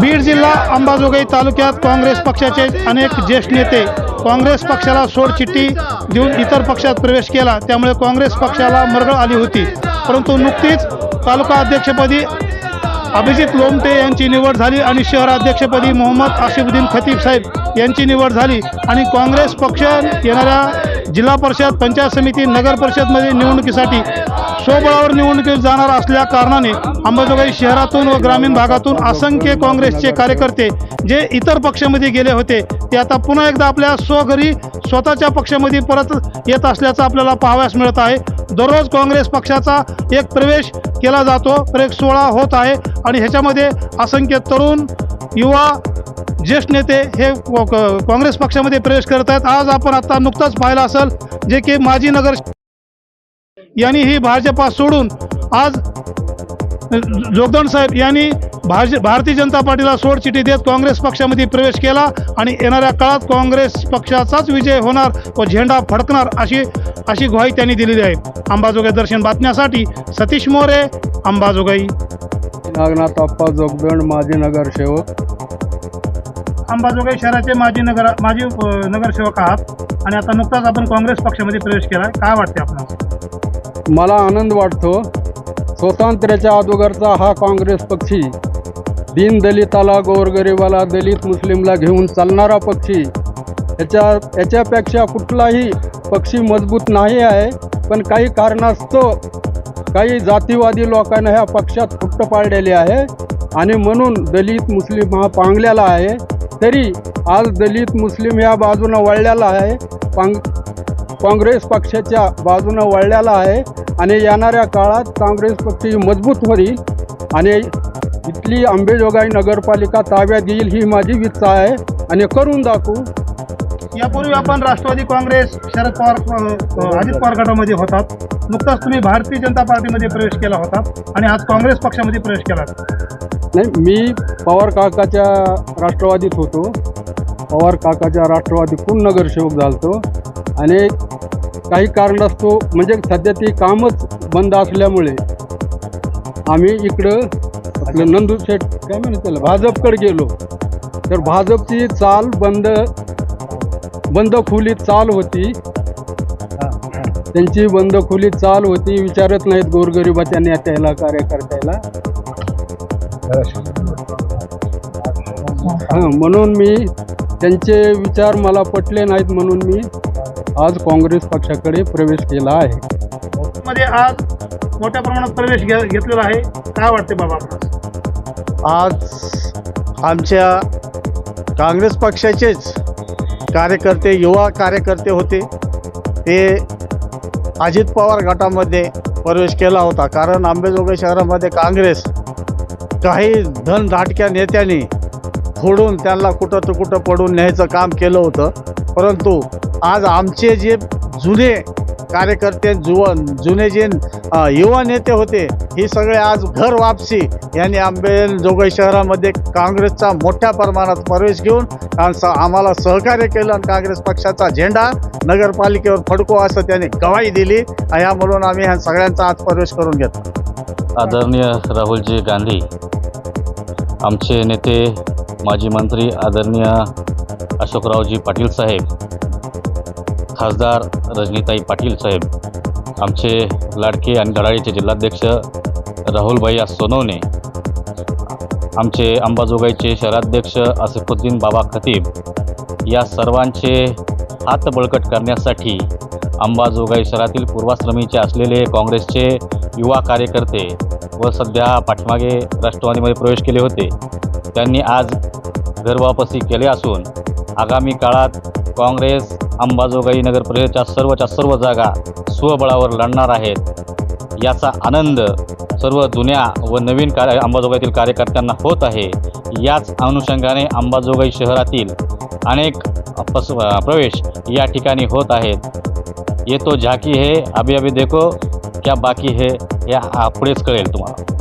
बीड जिल्हा अंबाजोगाई तालुक्यात काँग्रेस पक्षाचे अनेक ज्येष्ठ नेते काँग्रेस पक्षाला सोडचिठ्ठी देऊन इतर पक्षात प्रवेश केला. त्यामुळे काँग्रेस पक्षाला मरगळ आली होती. परंतु नुकतीच तालुका अध्यक्षपदी अभिजित लोमटे यांची निवड झाली आणि शहराध्यक्षपदी मोहम्मद आशिफुद्दीन खतीब साहेब यांची निवड झाली. आणि काँग्रेस पक्ष येणाऱ्या जिल्हा परिषद पंचायत समिती नगर परिषदमध्ये निवडणुकीसाठी स्वबळावर निवडणुकीत जाणार असल्या कारणाने अंबाजोगाई शहरातून व ग्रामीण भागातून असंख्य काँग्रेसचे कार्यकर्ते जे इतर पक्षामध्ये गेले होते ते आता पुन्हा एकदा आपल्या स्वघरी स्वतःच्या पक्षामध्ये परत येत असल्याचं आपल्याला पाहावयास मिळत आहे. दररोज काँग्रेस पक्षाचा एक प्रवेश केला जातो प्रवेश सोहळा होत आहे आणि ह्याच्यामध्ये असंख्य तरुण युवा ज्येष्ठ नेते हे काँग्रेस पक्षामध्ये प्रवेश करत आहेत आज आपण आता नुकताच पाहिलं असेल जे की माजी नगर यांनी ही भाजपा सोडून आज जोगदान साहेब यांनी भाज भारतीय जनता पार्टीला सोडचिठी देत काँग्रेस पक्षामध्ये प्रवेश केला आणि येणाऱ्या काळात काँग्रेस पक्षाचाच विजय होणार व झेंडा फडकणार अशी अशी ग्वाही त्यांनी दिलेली आहे. अंबाजोगाई दर्शन बातम्यासाठी सतीश मोरे अंबाजोगाई. नागनाथ अप्पा जोगदंड माजी नगरसेवक. अंबाजोगाई शहराचे माजी नगर माजी नगरसेवक आहात आणि आता नुकताच आपण काँग्रेस पक्षामध्ये प्रवेश केला काय वाटते आपण मला आनंद वाटतो. स्वातंत्र्याच्या अगोदरचा हा काँग्रेस पक्षी दीन दलिताला गोरगरिबाला दलित मुस्लिमला घेऊन चालणारा पक्षी याच्या याच्यापेक्षा कुठलाही पक्षी मजबूत नाही आहे पण काही कारणास्तव काही जातीवादी लोकांना ह्या पक्षात फुट्ट पाडलेले आहे आणि म्हणून दलित मुस्लिम हा पांगलेला आहे. तरी आज दलित मुस्लिम या बाजूनं वळलेला आहे. काँग काँग्रेस पक्षाच्या बाजूनं वळलेला आहे. आणि येणाऱ्या काळात काँग्रेस पक्ष मजबूत होईल. आणि इथली आंबेजोगाई नगरपालिका ताब्यात येईल ही माझी इच्छा आहे. आणि करून दाखवू यापूर्वी आपण राष्ट्रवादी काँग्रेस शरद पवार अजित पवार गटामध्ये होतात. नुकताच तुम्ही भारतीय जनता पार्टीमध्ये प्रवेश केला होता आणि आज काँग्रेस पक्षामध्ये प्रवेश केला. नाही मी पवार काकाच्या राष्ट्रवादीत होतो. पवार काकाच्या राष्ट्रवादीतून नगरसेवक झालतो. आणि काही कारणास्तव म्हणजे सध्या ती कामच बंद असल्यामुळे आम्ही इकडं आपलं नंदू शेठ काय म्हणत त्याला भाजपकडे गेलो. तर भाजपची चाल बंद बंद खुली चाल होती. त्यांची बंद खुली चाल होती विचारत नाहीत गोरगरिबाच्या नेत्याला कार्यकर्त्याला. हां म्हणून मी त्यांचे विचार मला पटले नाहीत म्हणून मी आज काँग्रेस पक्षाकडे प्रवेश केला आहे. मध्ये आज मोठ्या प्रमाणात प्रवेश घे घेतलेला आहे. काय वाटते बाबा आज आमच्या काँग्रेस पक्षाचेच कार्यकर्ते युवा कार्यकर्ते होते. ते अजित पवार गटामध्ये प्रवेश केला होता. कारण आंबेजोगाई शहरामध्ये काँग्रेस काही धनधाटक्या नेत्यांनी फोडून त्यांना कुठं तर कुठं पडून न्यायचं काम केलं होतं. परंतु आज आमचे जे जुने कार्यकर्ते जुवन जुने जे युवा नेते होते ही सगळे आज घर वापसी. यांनी आंबेजोगाई शहरामध्ये काँग्रेसचा मोठ्या प्रमाणात प्रवेश घेऊन आम्हाला सहकार्य केलं आणि काँग्रेस पक्षाचा झेंडा नगरपालिकेवर फडको असं त्यांनी गवाही दिली. या म्हणून आम्ही ह्या सगळ्यांचा आज प्रवेश करून घेतला. आदरणीय राहुलजी गांधी आमचे नेते माजी मंत्री आदरणीय अशोकरावजी पाटील साहेब खासदार रजनीताई पाटील साहेब आमचे लाडके आणि धडाळीचे जिल्हाध्यक्ष राहुलभाई सोनवणे आमचे अंबाजोगाईचे शहराध्यक्ष आसिफुद्दीन बाबा खतीब या सर्वांचे हात बळकट करण्यासाठी अंबाजोगाई शहरातील पूर्वाश्रमीचे असलेले काँग्रेसचे युवा कार्यकर्ते व सध्या पाठीमागे राष्ट्रवादीमध्ये प्रवेश केले होते. त्यांनी आज घरवापसी केले असून आगामी काळात काँग्रेस अंबाजोगाई नगर परिषदेच्या सर्वच्या सर्व जागा स्वबळावर लढणार आहेत. याचा आनंद सर्व जुन्या व नवीन कार्य अंबाजोगाईतील कार्यकर्त्यांना होत आहे. याच अनुषंगाने अंबाजोगाई शहरातील अनेक पस प्रवेश या ठिकाणी होत आहेत. येतो झाकी है अभी अभी देखो क्या बाकी है या पुढेच कळेल तुम्हाला.